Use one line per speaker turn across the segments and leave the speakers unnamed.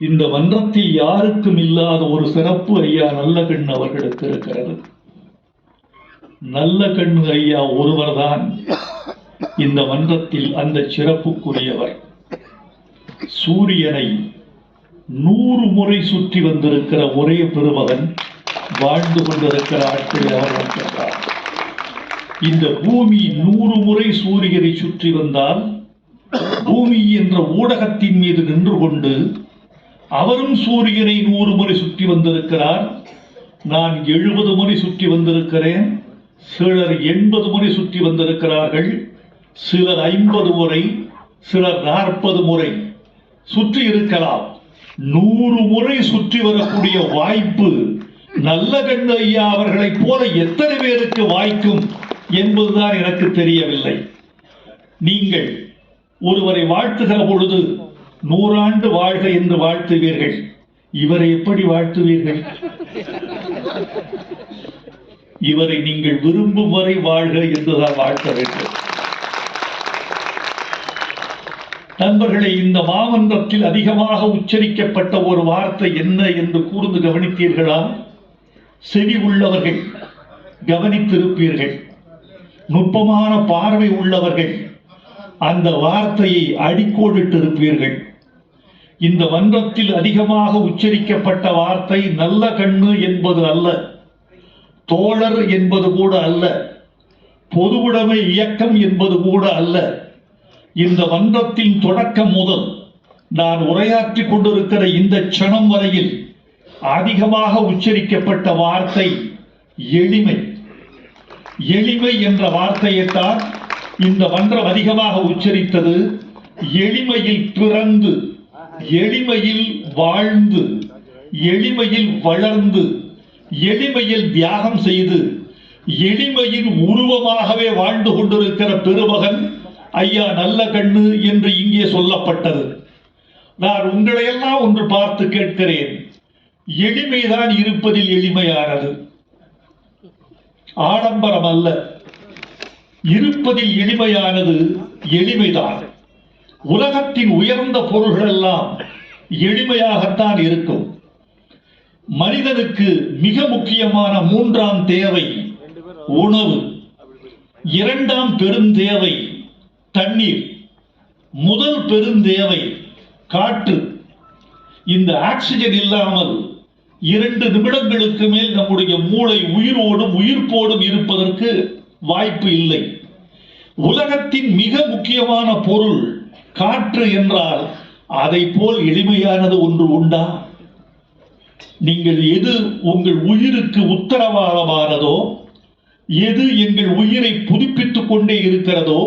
இந்த மன்றத்தில் யாருக்கும் இல்லாத ஒரு சிறப்பு ஐயா நல்ல கண் அவர்களுக்கு இருக்கிறது. நல்ல கண் ஐயா ஒருவர்தான் இந்த மன்றத்தில் அந்த சிறப்புக்குரியவர். சூரியனை நூறு முறை சுற்றி வந்திருக்கிற ஒரே பெருமகன் வாழ்ந்து கொண்டிருக்கிற ஆட்களில் அவர் மட்டும்தான் இந்த பூமி நூறு முறை சூரியனை சுற்றி வந்தால் பூமி என்ற ஊடகத்தின் மீது நின்று கொண்டு அவரும் சூரியனை நூறு முறை சுற்றி வந்திருக்கிறார். நான் எழுபது முறை சுற்றி வந்திருக்கிறேன். சிலர் எண்பது முறை சுற்றி வந்திருக்கிறார்கள். சிலர் ஐம்பது முறை சிலர் நாற்பது முறை சுற்றி இருக்கலாம். நூறு முறை சுற்றி வரக்கூடிய வாய்ப்பு நல்ல கண்ணு ஐயா அவர்களைப் போல எத்தனை பேருக்கு வாய்க்கும் என்பதுதான் எனக்கு தெரியவில்லை. நீங்கள் ஒருவரை வாழ்த்துகிற பொழுது நூறாண்டு வாழ்க என்று வாழ்த்துவீர்கள். இவரை எப்படி வாழ்த்துவீர்கள்? இவரை நீங்கள் விரும்பும் வரை வாழ்க என்றுதான் வாழ்த்த வேண்டும். நண்பர்களை இந்த மாமன்றத்தில் அதிகமாக உச்சரிக்கப்பட்ட ஒரு வார்த்தை என்ன என்று கூர்ந்து கவனித்தீர்களா செவி உள்ளவர்கள் கவனித்திருப்பீர்கள். நுட்பமான பார்வை உள்ளவர்கள் அந்த வார்த்தையை அடிக்கோடிட்டிருப்பீர்கள். இந்த மன்றத்தில் அதிகமாக உச்சரிக்கப்பட்ட வார்த்தை நல்ல கண்ணு என்பது அல்ல. தோழர் என்பது கூட அல்ல. பொதுவுடைமை இயக்கம் என்பது கூட அல்ல. இந்த மன்றத்தின் தொடக்கம் முதல் நான் உரையாற்றி கொண்டிருக்கிற இந்த க்ஷணம் வரையில் அதிகமாக உச்சரிக்கப்பட்ட வார்த்தை எளிமை. எளிமை என்ற வார்த்தையைத்தான் இந்த மன்றம் அதிகமாக உச்சரித்தது. எளிமையில் பிறந்து எளிமையில் வாழ்ந்து எளிமையில் வளர்ந்து எளிமையில் தியாகம் செய்து எளிமையின் உருவமாகவே வாழ்ந்து கொண்டிருக்கிற பெருமகன் ஐயா நல்ல கண்ணு என்று இங்கே சொல்லப்பட்டது. நான் உங்களையெல்லாம் ஒன்று பார்த்து கேட்கிறேன். எளிமைதான் இருப்பதில் எளிமையானது. ஆடம்பரம் அல்ல. இருப்பதில் எளிமையானது எளிமைதான். உலகத்தின் உயர்ந்த பொருள்கள் எல்லாம் எளிமையாகத்தான் இருக்கும். மனிதனுக்கு மிக முக்கியமான மூன்றாம் தேவை உணவு. இரண்டாம் பெருந்தேவை தண்ணீர். முதல் பெருந்தேவை காற்று. இந்த ஆக்சிஜன் இல்லாமல் இரண்டு நிமிடங்களுக்கு மேல் நம்முடைய மூளை உயிரோடும் உயிர்ப்போடும் இருப்பதற்கு வாய்ப்பு இல்லை. உலகத்தின் மிக முக்கியமான பொருள் காற்று என்றால் அதை போல் எளிமையானது ஒன்று உண்டா? நீங்கள் எது உங்கள் உயிருக்கு உத்தரவாதமானதோ எது எங்கள் உயிரை புதுப்பித்துக் கொண்டே இருக்கிறதோ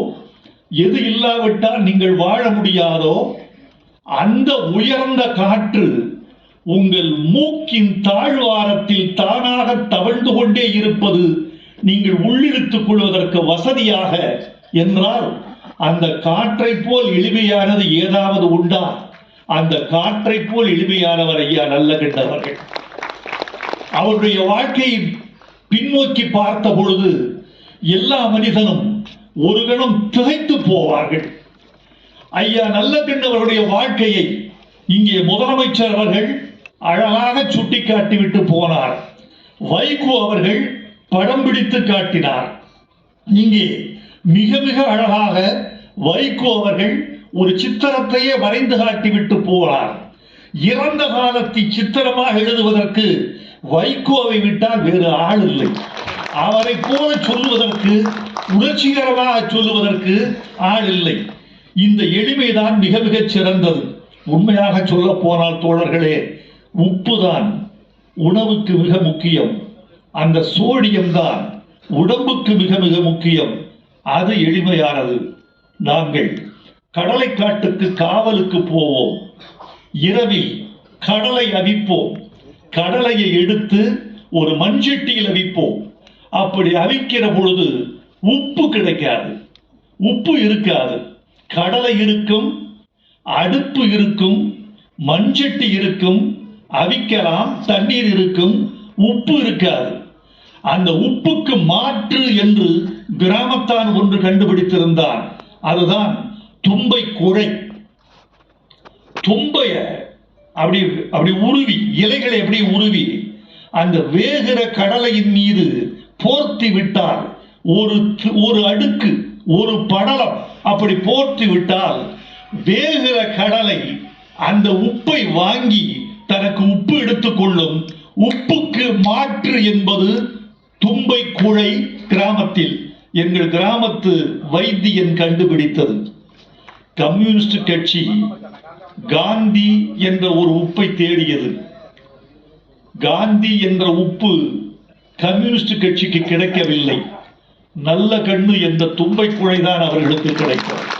எது இல்லாவிட்டால் நீங்கள் வாழ முடியாதோ அந்த உயர்ந்த காற்று உங்கள் மூக்கின் தாழ்வாரத்தில் தானாக தவழ்ந்து கொண்டே இருப்பது நீங்கள் உள்ளிழுத்துக் கொள்வதற்கு வசதியாக என்றால் அந்த காற்றை போல் எளிமையானது ஏதாவது உண்டா? அந்த காற்றை போல் எளிமையானவர் ஐயா நல்ல கண்டவர்கள் அவருடைய வாழ்க்கையை பின்னோக்கி பார்த்த பொழுது எல்லா மனிதனும் ஒரு கணம் திகைத்து போவார்கள். ஐயா நல்ல கண்டவருடைய வாழ்க்கையை இங்கே முதலமைச்சர் அவர்கள் அழகாக சுட்டிக்காட்டிவிட்டு போனார். வைகோ அவர்கள் படம் பிடித்து காட்டினார். இங்கே மிக மிக அழகாக வைகோ அவர்கள் ஒரு சித்திரத்தையே வரைந்து காட்டிவிட்டு போனார். இறந்த காலத்தை சித்திரமாக எழுதுவதற்கு வைகோவை விட்டால் வேறு ஆள் இல்லை. அவரை போல சொல்லுவதற்கு உணர்ச்சிகரமாக சொல்லுவதற்கு ஆள் இல்லை. இந்த எளிமைதான் மிக மிகச் சிறந்தது. உண்மையாக சொல்ல போனால் தோழர்களே உப்புதான் உணவுக்கு மிக முக்கியம். அந்த சோடியம் தான் உடம்புக்கு மிக மிக முக்கியம். அது எளிமையானது. நாங்கள் கடலை காட்டுக்கு காவலுக்கு போவோம். இரவில் கடலை அவிப்போம். கடலையை எடுத்து ஒரு மண்சட்டியில் அவிப்போம். அப்படி அவிக்கிற பொழுது உப்பு கிடைக்காது. உப்பு இருக்காது. கடலை இருக்கும் அடுப்பு இருக்கும் மண்சட்டி இருக்கும் அவிக்கலாம் தண்ணீர் இருக்கும் உப்பு இருக்காது. அந்த உப்புக்கு மாற்று என்று கிராமத்தான் ஒன்று கண்டுபிடித்திருந்தான் அதுதான் தும்பை குறை தும்பைய அப்படி அப்படி உருவி இலைகளை எப்படி உருவி அந்த வேகிற கடலையின் மீது போர்த்தி விட்டால் ஒரு ஒரு அடுக்கு ஒரு படலம் அப்படி போர்த்தி விட்டால் வேகிற கடலை அந்த உப்பை வாங்கி தனக்கு உப்பு எடுத்துக்கொள்ளும் உப்புக்கு மாற்று என்பது தும்பை குழை கிராமத்தில். எங்கள் கிராமத்து வைத்தியன் கண்டுபிடித்தது. கம்யூனிஸ்ட் கட்சி காந்தி என்ற ஒரு உப்பை தேடியது. காந்தி என்ற உப்பு கம்யூனிஸ்ட் கட்சிக்கு கிடைக்கவில்லை. நல்ல கண்ணு என்ற தும்பை குழைதான் அவர்களுக்கு கிடைக்கும்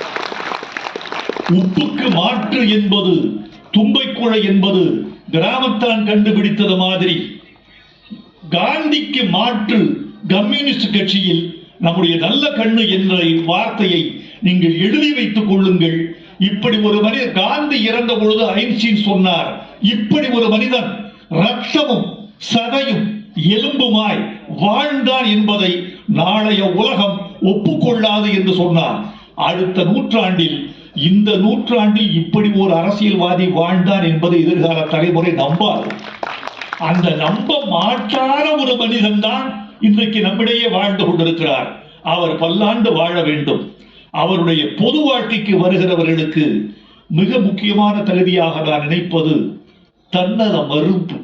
உப்புக்கு மாற்று என்பது தும்பை குழை என்பது கிராமத்தான் கண்டுபிடித்தது மாதிரி. காந்திக்கு மாற்று கம்யூனிஸ்ட் கட்சியில் நம்முடைய நல்ல கண்ணு என்ற வார்த்தையை நீங்கள் எழுதி வைத்துக் கொள்ளுங்கள். இப்படி ஒரு மனிதன் காந்தி இறந்த பொழுது ஐன்ஸ்டீன் சொன்னார் இப்படி ஒரு மனிதன் ரத்தமும் சதையும் எலும்புமாய் வாழ்ந்தான் என்பதை நாளைய உலகம் ஒப்புக்கொள்ளாது என்று சொன்னார். அடுத்த நூற்றாண்டில் இந்த நூற்றாண்டில் இப்படி ஒரு அரசியல்வாதி வாழ்ந்தான் என்பதை எதிர்கால தலைமுறை நம்பாது. அந்த நம்ப மாற்றான ஒரு மனிதன் தான் இன்றைக்கு நம்மிடையே வாழ்ந்து கொண்டிருக்கிறார். அவர் பல்லாண்டு வாழ வேண்டும். அவருடைய பொது வாழ்க்கைக்கு வருகிறவர்களுக்கு மிக முக்கியமான தகுதியாக நான் நினைப்பது தன்னல மறுப்பு.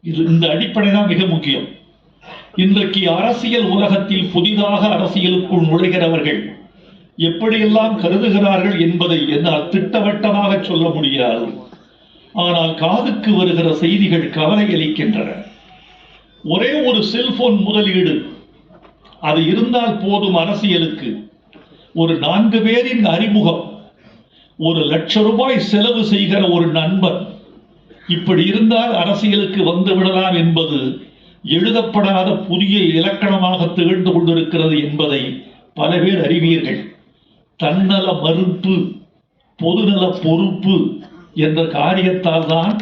இது இந்த அடிப்படை தான் மிக முக்கியம். இன்றைக்கு அரசியல் உலகத்தில் புதிதாக அரசியலுக்குள் நுழைகிறவர்கள் எப்படியெல்லாம் கருதுகிறார்கள் என்பதை என்னால் திட்டவட்டமாக சொல்ல முடியாது. ஆனால் காதுக்கு வருகிற செய்திகள் கவலை அளிக்கின்றன. ஒரே ஒரு செல்போன் முதலீடு. அது இருந்தால் போதும் அரசியலுக்கு. ஒரு நான்கு பேரின் அறிமுகம். ஒரு லட்ச ரூபாய் செலவு செய்கிற ஒரு நண்பன். இப்படி இருந்தால் அரசியலுக்கு வந்து விடலாம் என்பது எழுதப்படாத புதிய இலக்கணமாக திகழ்ந்து கொண்டிருக்கிறது என்பதை பல பேர் அறிவீர்கள். தன்னல மறுப்பு பொதுநல பொறுப்பு என்ற காரியத்தால் தான்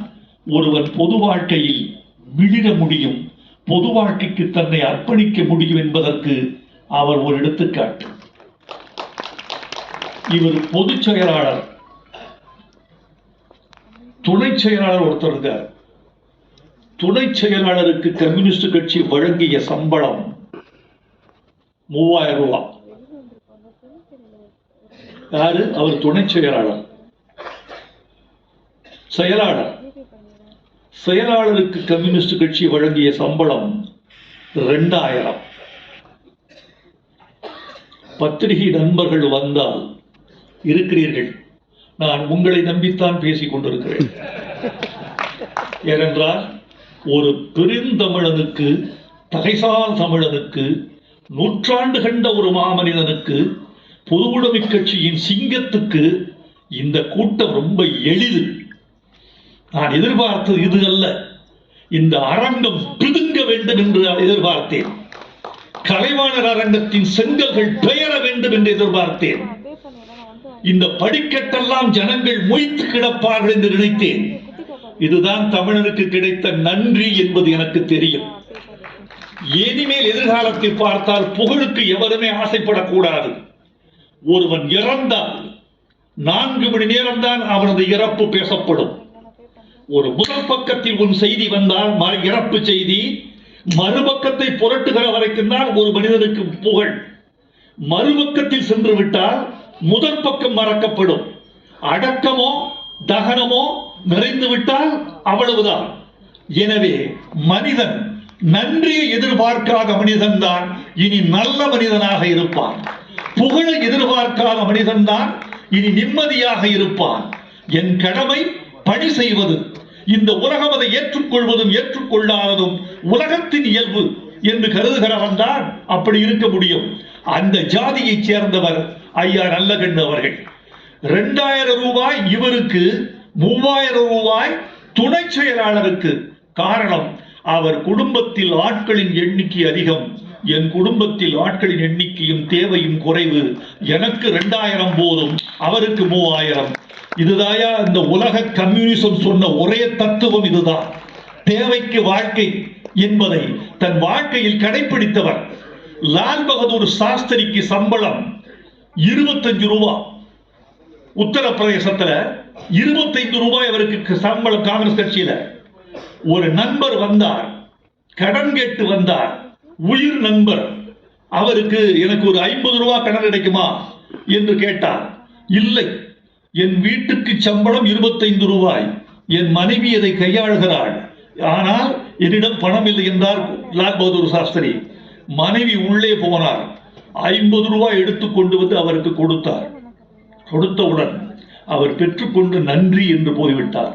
ஒருவன் பொது வாழ்க்கையில் விழிட முடியும். பொது வாழ்க்கைக்கு தன்னை அர்ப்பணிக்க முடியும் என்பதற்கு அவர் ஒரு எடுத்துக்காட்டு. இவர் பொதுச் செயலாளர். துணை செயலாளர் ஒருத்தர் இருக்கார். துணை செயலாளருக்கு கம்யூனிஸ்ட் கட்சி வழங்கிய சம்பளம் மூவாயிரம் ரூபாய் யாரு? அவர் துணை செயலாளர். செயலாளர். செயலாளருக்கு கம்யூனிஸ்ட் கட்சி வழங்கிய சம்பளம் ரெண்டாயிரம். பத்திரிகை நண்பர்கள் வந்தால் இருக்கிறீர்கள். நான் உங்களை நம்பித்தான் பேசிக் கொண்டிருக்கிறேன். ஏனென்றால் ஒரு பெருந்தமிழனுக்கு தகைசால் தமிழனுக்கு நூற்றாண்டு கண்ட ஒரு மாமனிதனுக்கு பொதுவுடைமை கட்சியின் சிங்கத்துக்கு இந்த கூட்டம் ரொம்ப எளிது. நான் எதிர்பார்த்தது இது அல்ல இந்த அரங்கம் பிதுங்க வேண்டும் என்று எதிர்பார்த்தேன். கலைவாணர் அரங்கத்தின் செங்கல்கள் பெயர வேண்டும் என்று எதிர்பார்த்தேன். இந்த படிக்கட்டெல்லாம் ஜனங்கள் மொய்த்து கிடப்பார்கள் என்று நினைத்தேன். இதுதான் தமிழனுக்கு கிடைத்த நன்றி என்பது எனக்கு தெரியும். இனிமேல் எதிர்காலத்தை பார்த்தால் புகழுக்கு எவருமே ஆசைப்படக்கூடாது. ஒருவன் இறந்தால் நான்கு மணி நேரம்தான் அவனது இறப்பு பேசப்படும். ஒரு முதல் பக்கத்தில் உன் செய்தி வந்தால் இறப்பு செய்தி மறுபக்கத்தை புரட்டுகிற வரைக்கும் தான் ஒரு மனிதனுக்கு புகழ். மறுபக்கத்தில் சென்று விட்டால் முதல் பக்கம் மறக்கப்படும். அடக்கமோ தகனமோ நிறைந்து விட்டால் அவ்வளவுதான். எனவே மனிதன் நன்றியை எதிர்பார்க்காத மனிதன்தான் இனி நல்ல மனிதனாக இருப்பான். புகழை எதிர்பார்க்காத மனிதன்தான் இனி நிம்மதியாக இருப்பான். என் கடமை பணி செய்வது. இந்த உலகம் அதை ஏற்றுக்கொள்வதும் ஏற்றுக்கொள்ளாததும் உலகத்தின் இயல்பு என்று கருதுகிறவன் தான் அப்படி இருக்க முடியும். அந்த ஜாதியைச் சேர்ந்தவர் ஐயா நல்லகண்ணு அவர்கள். ரெண்டாயிரம் ரூபாய் இவருக்கு மூவாயிரம் ரூபாய் துணை செயலாளருக்கு காரணம் அவர் குடும்பத்தில் ஆட்களின் எண்ணிக்கை அதிகம். என் குடும்பத்தில் ஆட்களின் எண்ணிக்கையும் தேவையும் குறைவு. எனக்கு ரெண்டாயிரம் போதும் அவருக்கு மூவாயிரம். இதுதாயா இந்த உலக கம்யூனிசம் சொன்ன ஒரே தத்துவம் இதுதான். தேவைக்கு வாழ்க்கை என்பதை தன் வாழ்க்கையில் கடைபிடித்தவர் லால் பகதூர் சாஸ்திரிக்கு சம்பளம் இருபத்தஞ்சு ரூபா. உத்தரப்பிரதேசத்துல இருபத்தைந்து ரூபாய் அவருக்கு சம்பளம் காங்கிரஸ் கட்சியில. ஒரு நண்பர் வந்தார் கடன் கேட்டு வந்தார் உயிர் நண்பர். அவருக்கு எனக்கு ஒரு ஐம்பது ரூபாய் கடன் கிடைக்குமா? என்று கேட்டார். இல்லை. என் வீட்டுக்கு சம்பளம் இருபத்தைந்து ரூபாய். என் மனைவி அதை கையாளுகிறாள். ஆனால் என்னிடம் பணம் இல்லை என்றார் லால் பகதூர் சாஸ்திரி. மனைவி உள்ளே போனார். ஐம்பது ரூபாய் எடுத்து கொண்டு வந்து அவருக்கு கொடுத்தார். கொடுத்தவுடன் அவர் பெற்றுக்கொண்டு நன்றி என்று போய்விட்டார்.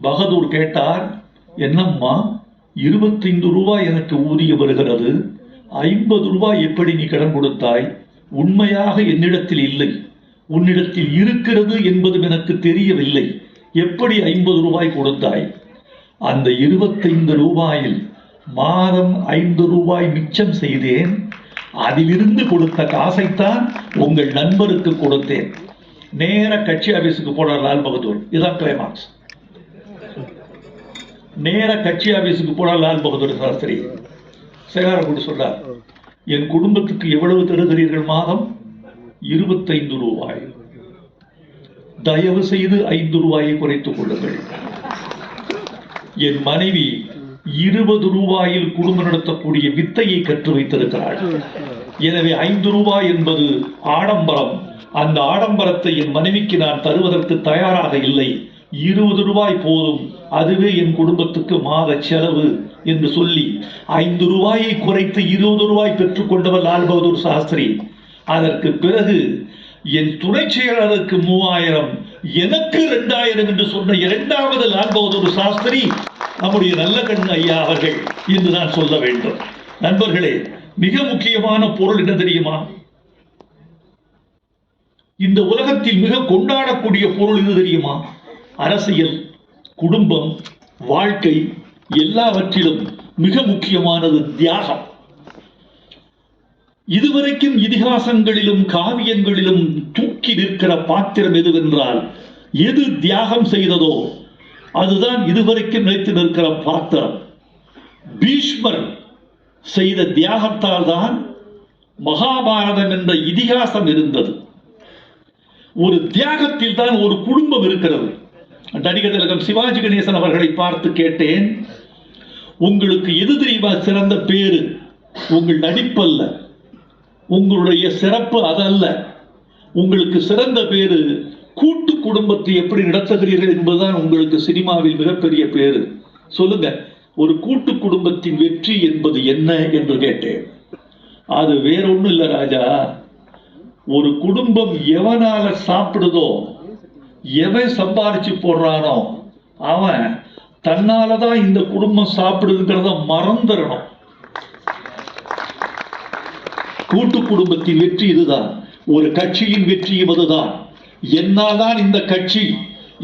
பகதூர் கேட்டார் என்னம்மா இருபத்தைந்து ரூபாய் எனக்கு ஊதியம் வருகிறது. ஐம்பது ரூபாய் எப்படி நீ கடன் கொடுத்தாய்? உண்மையாக என்னிடத்தில் இல்லை. உன்னிடத்தில் இருக்கிறது என்பதும் எனக்கு தெரியவில்லை. எப்படி ஐம்பது ரூபாய் கொடுத்தாய்? அந்த இருபத்தைந்து ரூபாயில் மாதம் ஐந்து ரூபாய் மிச்சம் செய்தேன். அதிலிருந்து கொடுத்த காசைத்தான் உங்கள் நண்பருக்கு கொடுத்தேன். நேர கட்சி ஆபீஸுக்கு போனார் லால் பகதூர். இதான் கிளைமாக்ஸ் நேர கட்சி ஆபீஸுக்கு போனார் லால் பகதூர் சாஸ்திரி. சேகாரம் கொண்டு சொல்றார் என் குடும்பத்துக்கு எவ்வளவு தருகிறீர்கள் மாதம்? இருபத்தைந்து ரூபாய். தயவு செய்து ஐந்து ரூபாயை குறைத்துக் கொள்ளுங்கள். என் மனைவி இருபது ரூபாயில் குடும்பம் நடத்தக்கூடிய வித்தையை கற்று வைத்திருக்கிறாள். எனவே ஐந்து ரூபாய் என்பது ஆடம்பரம். அந்த ஆடம்பரத்தை என் மனைவிக்கு நான் தருவதற்கு தயாராக இல்லை. இருபது ரூபாய் போதும். அதுவே என் குடும்பத்துக்கு மாத செலவு என்று சொல்லி ஐந்து ரூபாயை குறைத்து இருபது ரூபாய் பெற்றுக்கொண்டவர் லால் பகதூர் சாஸ்திரி அதற்கு பிறகு என் துணை செயலாளருக்கு மூவாயிரம் எனக்கு ரெண்டாயிரம் என்று சொன்ன இரண்டாவது லால் பகதூர் சாஸ்திரி நம்முடைய நல்ல கண் ஐயா அவர்கள் என்று நான் சொல்ல வேண்டும். நண்பர்களே மிக முக்கியமான பொருள் என்ன தெரியுமா? இந்த உலகத்தில் மிக கொண்டாடக்கூடிய பொருள் இது தெரியுமா? அரசியல் குடும்பம் வாழ்க்கை எல்லாவற்றிலும் மிக முக்கியமானது தியாகம். இதுவரைக்கும் இதிகாசங்களிலும் காவியங்களிலும் தூக்கி நிற்கிற பாத்திரம் எதுவென்றால் எது தியாகம் செய்ததோ அதுதான் இதுவரைக்கும் நிலைத்து நிற்கிற பாத்திரம். பீஷ்மர் செய்த தியாகத்தால் தான் மகாபாரதம் என்ற இதிகாசம் இருந்தது. ஒரு தியாகத்தில் தான் ஒரு குடும்பம் இருக்கிறது. நடிகர் திலகம் சிவாஜி கணேசன் அவர்களை பார்த்து கேட்டேன் உங்களுக்கு எது தெரியுமா சிறந்த பேரு? உங்கள் நடிப்பல்ல. உங்களுடைய சிறப்பு அதல்ல. உங்களுக்கு சிறந்த பேரு கூட்டு குடும்பத்தை எப்படி நடத்துகிறீர்கள் என்பதுதான் உங்களுக்கு சினிமாவில் மிகப்பெரிய பேரு. சொல்லுங்க ஒரு கூட்டு குடும்பத்தின் வெற்றி என்பது என்ன என்று கேட்டேன். அது வேறொன்னும் இல்லை ராஜா. ஒரு குடும்பம் எவனால சாப்பிடுதோ எவன் சம்பாதிச்சு போடுறானோ அவன் தன்னாலதான் இந்த குடும்பம் சாப்பிடுதுங்கிறத மறந்துடணும் கூட்டு குடும்பத்தின் வெற்றி இதுதான். ஒரு கட்சியின் வெற்றியும் அதுதான் என்னால் தான் இந்த கட்சி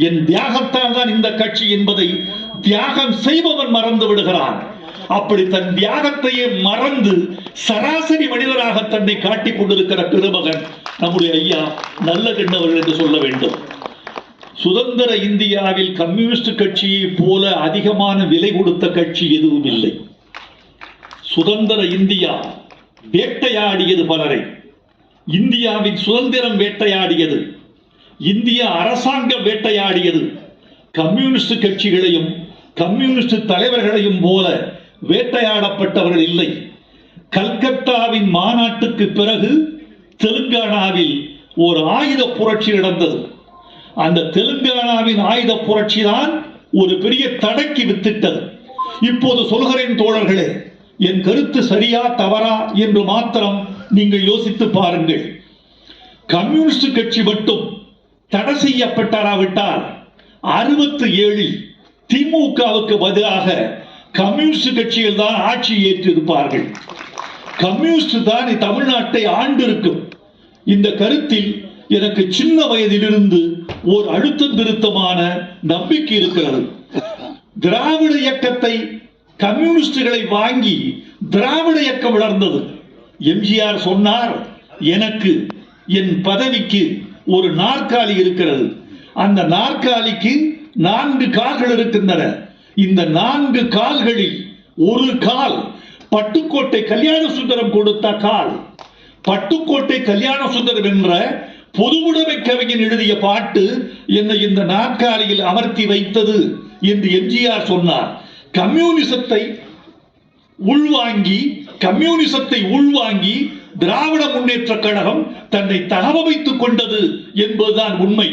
என் தியாகத்தால் தான் இந்த கட்சி என்பதை தியாகம் செய்பவன் மறந்து விடுகிறான். அப்படி தன் தியாகத்தையே மறந்து சராசரி மனிதராக தன்னை காட்டிக் கொண்டிருக்கிற பெருமகன் நம்முடைய ஐயா நல்ல கண்டவர்கள் என்று சொல்ல வேண்டும். சுதந்திர இந்தியாவில் கம்யூனிஸ்ட் கட்சியை போல அதிகமான விலை கொடுத்த கட்சி எதுவும் இல்லை. சுதந்திர இந்தியா வேட்டையாடியது பலரை. இந்தியாவின் சுதந்திரம் வேட்டையாடியது. இந்திய அரசாங்கம் வேட்டையாடியது. கம்யூனிஸ்ட் கட்சிகளையும் கம்யூனிஸ்ட் தலைவர்களையும் போல வேட்டையாடப்பட்டவர்கள் இல்லை. கல்கத்தாவின் மாநாட்டுக்கு பிறகு தெலுங்கானாவில் ஒரு ஆயுத புரட்சி நடந்தது. அந்த தெலுங்கானாவின் ஆயுத புரட்சி தான் ஒரு பெரிய தடைக்கு வித்திட்டது. இப்போது சொல்கிறேன் தோழர்களே என் கருத்து சரியா தவறா என்று மாத்திரம் நீங்கள் யோசித்து பாருங்கள். கம்யூனிஸ்ட் கட்சி மட்டும் தடை செய்யப்பட்டாராவிட்டால் அறுபத்தி ஏழில் திமுகவுக்கு பதிலாக கம்யூனிஸ்ட் கட்சிகள் தான் ஆட்சி ஏற்றிருப்பார்கள். கம்யூனிஸ்ட் தான் தமிழ்நாட்டை ஆண்டிருக்கும். இந்த கருத்தில் எனக்கு சின்ன வயதிலிருந்து ஒரு அழுத்தம் திருத்தமான நம்பிக்கை இருக்கிறது. திராவிட இயக்கத்தை கம்யூனிஸ்டுகளை வாங்கி திராவிட இயக்கம் வளர்ந்தது. எம்ஜிஆர் சொன்னார் எனக்கு என் பதவிக்கு ஒரு நாற்காலி இருக்கிறது. அந்த நாற்காலிக்கு நான்கு கால்கள் இருக்கின்றன. இந்த நான்கு கால்களில் ஒரு கால் பட்டுக்கோட்டை கல்யாண சுந்தரம் கொடுத்த கால். பட்டுக்கோட்டை கல்யாண சுந்தரம் என்ற பொதுவுடைமை கவிஞன் எழுதிய பாட்டு என்னை இந்த நாற்காலியில் அமர்த்தி வைத்தது என்று எம்ஜிஆர் சொன்னார். கம்யூனிசத்தை உள்வாங்கி கம்யூனிசத்தை உள்வாங்கி திராவிட முன்னேற்ற கழகம் தன்னை தகவமைத்துக் கொண்டது என்பதுதான் உண்மை.